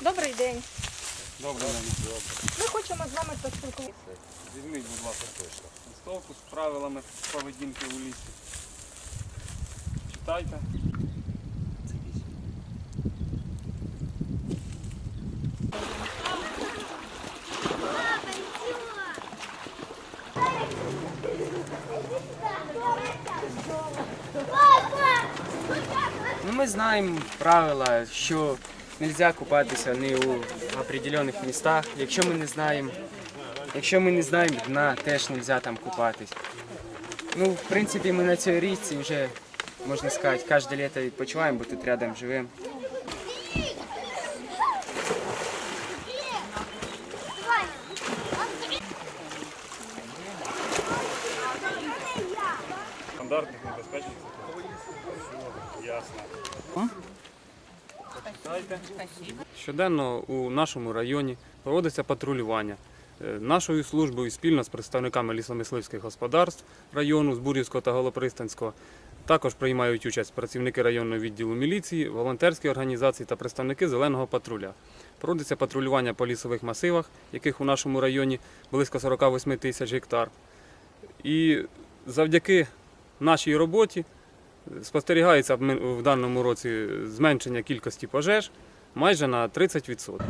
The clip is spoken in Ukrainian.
Добрий день. Добре, Ми хочемо з вами поспілкуватися. візьміть, будь ласка, листовку з правилами поведінки у лісі. Читайте. Ну, ми знаємо правила, що не можна купатися не у определених містах. Якщо ми не знаємо, якщо ми не знаємо дна, теж не можна там купатись. Ну, в принципі, ми на цій річці вже, можна сказати, кожне літо відпочиваємо, бо тут рядом живемо. Стандартних небезпечних. Щоденно у нашому районі проводиться патрулювання. Е, Нашою службою спільно з представниками лісомисливських господарств району з Бурівського та Голопристанського також приймають участь працівники районного відділу міліції, волонтерські організації та представники зеленого патруля. Проводиться патрулювання по лісових масивах, яких у нашому районі близько 48 тисяч гектар. І завдяки нашій роботі Спостерігається в даному році зменшення кількості пожеж майже на 30%.